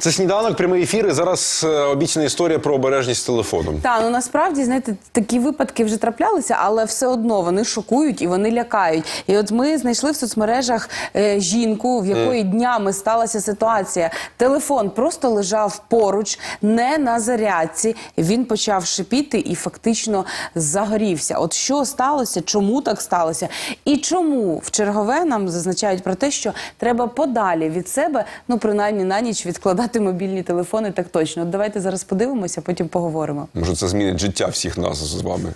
Це сніданок, прямий ефір. І зараз е, обіцяна історія про обережність з телефоном. Та ну насправді знаєте, такі випадки вже траплялися, але все одно вони шокують і вони лякають. І от ми знайшли в соцмережах е, жінку, в якої днями сталася ситуація. Телефон просто лежав поруч, не на зарядці. Він почав шипіти і фактично загорівся. От що сталося, чому так сталося, і чому в чергове нам зазначають про те, що треба подалі від себе, ну принаймні на ніч відкладати мобільні телефони. Так точно. От давайте зараз подивимося, потім поговоримо. Може, це змінить життя всіх нас з вами.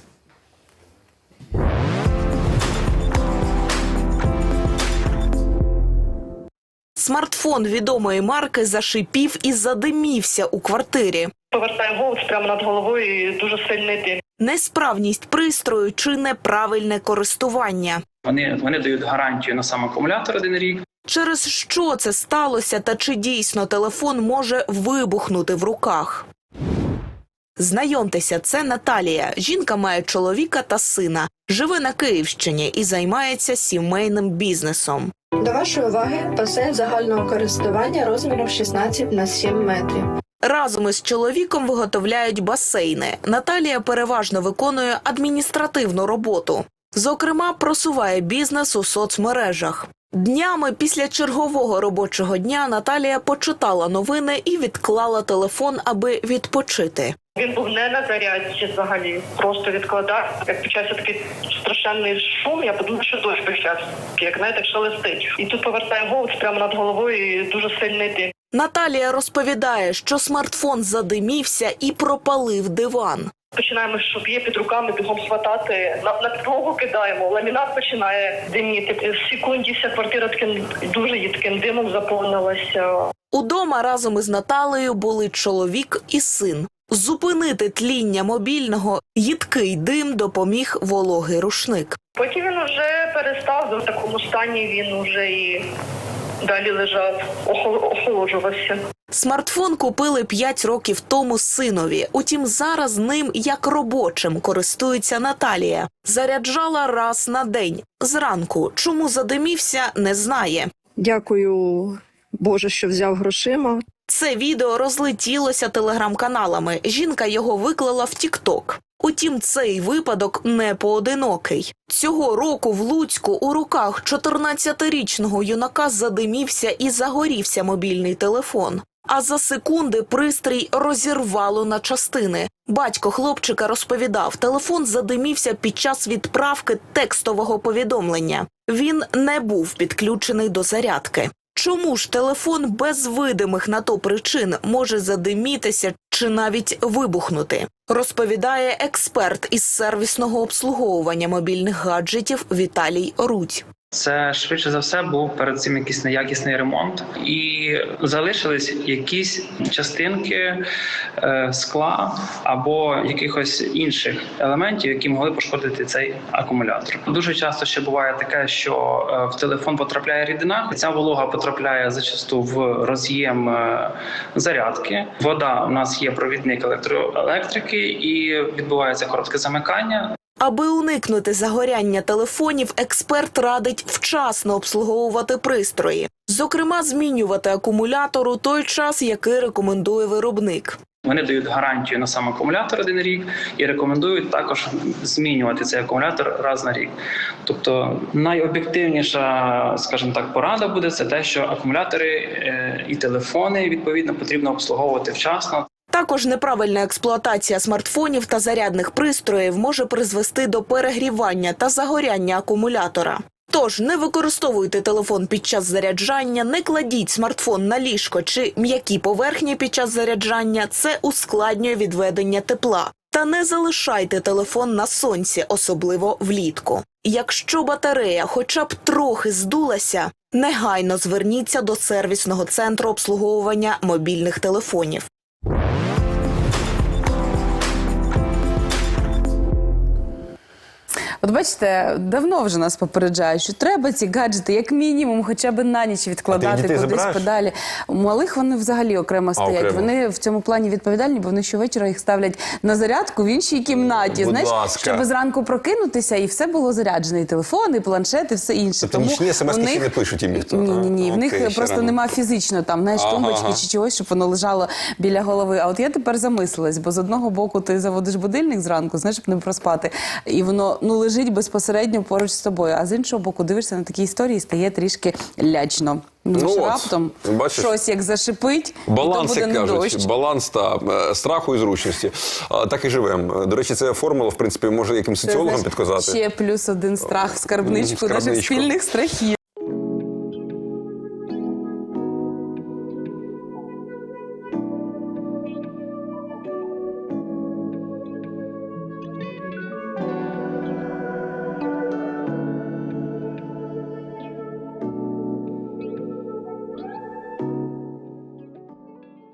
Смартфон відомої марки зашипів і задимівся у квартирі. повертає голос прямо над головою і дуже сильний дим. Несправність пристрою чи неправильне користування. Вони, вони дають гарантію на сам акумулятор один рік. Через що це сталося та чи дійсно телефон може вибухнути в руках? Знайомтеся, це Наталія. Жінка має чоловіка та сина, живе на Київщині і займається сімейним бізнесом. До вашої уваги басейн загального користування розміром 16 на 7 метрів. Разом із чоловіком виготовляють басейни. Наталія переважно виконує адміністративну роботу. Зокрема, просуває бізнес у соцмережах. Днями після чергового робочого дня Наталія почитала новини і відклала телефон, аби відпочити. Він був не на зарядці взагалі, просто відкладав. Як почався такий страшенний шум, я подумала, що дощ почався, як знаєте, як шелестить. І тут повертає голос прямо над головою і дуже сильний дим. Наталія розповідає, що смартфон задимівся і пропалив диван. Починаємо, щоб є під руками бігом схватати, на, на підлогу кидаємо, ламінат починає диміти. В секунді вся квартира таким дуже їдким димом заповнилася. Удома разом із Наталею були чоловік і син. Зупинити тління мобільного їдкий дим допоміг вологий рушник. Потім він вже перестав в такому стані. Він уже і далі лежав, охолоджувався. Смартфон купили 5 років тому синові. Утім, зараз ним як робочим користується Наталія. Заряджала раз на день зранку. Чому задимівся, не знає. Дякую Боже, що взяв грошима. Це відео розлетілося телеграм-каналами. Жінка його виклала в Тікток. Утім, цей випадок не поодинокий. Цього року в Луцьку у руках 14-річного юнака задимівся і загорівся мобільний телефон. А за секунди пристрій розірвало на частини. Батько хлопчика розповідав, телефон задимівся під час відправки текстового повідомлення. Він не був підключений до зарядки. Чому ж телефон без видимих на то причин може задимітися чи навіть вибухнути? Розповідає експерт із сервісного обслуговування мобільних гаджетів Віталій Рудь. Це швидше за все був перед цим якийсь неякісний ремонт, і залишились якісь частинки е, скла або якихось інших елементів, які могли пошкодити цей акумулятор. Дуже часто ще буває таке, що е, в телефон потрапляє рідина. Ця волога потрапляє зачасту в роз'єм е, зарядки. Вода у нас є провідник електроелектрики, і відбувається коротке замикання. Аби уникнути загоряння телефонів, експерт радить вчасно обслуговувати пристрої, зокрема, змінювати акумулятор у той час, який рекомендує виробник. Вони дають гарантію на сам акумулятор один рік і рекомендують також змінювати цей акумулятор раз на рік. Тобто найоб'єктивніша, скажімо так, порада буде це те, що акумулятори е, і телефони відповідно потрібно обслуговувати вчасно. Також неправильна експлуатація смартфонів та зарядних пристроїв може призвести до перегрівання та загоряння акумулятора. Тож не використовуйте телефон під час заряджання, не кладіть смартфон на ліжко чи м'які поверхні під час заряджання. Це ускладнює відведення тепла. Та не залишайте телефон на сонці, особливо влітку. Якщо батарея хоча б трохи здулася, негайно зверніться до сервісного центру обслуговування мобільних телефонів. От бачите, давно вже нас попереджають, що треба ці гаджети, як мінімум, хоча б на ніч відкладати дітей кудись забираєш? подалі. У малих вони взагалі окремо стоять. окремо. Вони в цьому плані відповідальні, бо вони щовечора їх ставлять на зарядку в іншій кімнаті. Будь знаєш, ласка. щоб зранку прокинутися і все було заряджене. І телефон, і планшет, і все інше. Тобто нічні смс-ки ще не пишуть їм ніхто, Ні, ні, ні. В них Окей, ще просто рано. нема фізично там, знаєш, Ага, тумбочки ага. чи чогось, щоб воно лежало біля голови. А от я тепер замислилась, бо з одного боку ти заводиш будильник зранку, знаєш, щоб не проспати, і воно ну лежить безпосередньо поруч з тобою. А з іншого боку, дивишся на такі історії, і стає трішки лячно. Ну, Ну от, раптом бачиш? щось як зашипить, Баланс, і то буде як кажуть, дощ. баланс та е, страху і зручності. А, Так і живемо. До речі, це формула, в принципі, може якимсь Це, соціологам знаєш, підказати. Ще плюс один страх в скарбничку, В скарбничку. наших спільних страхів.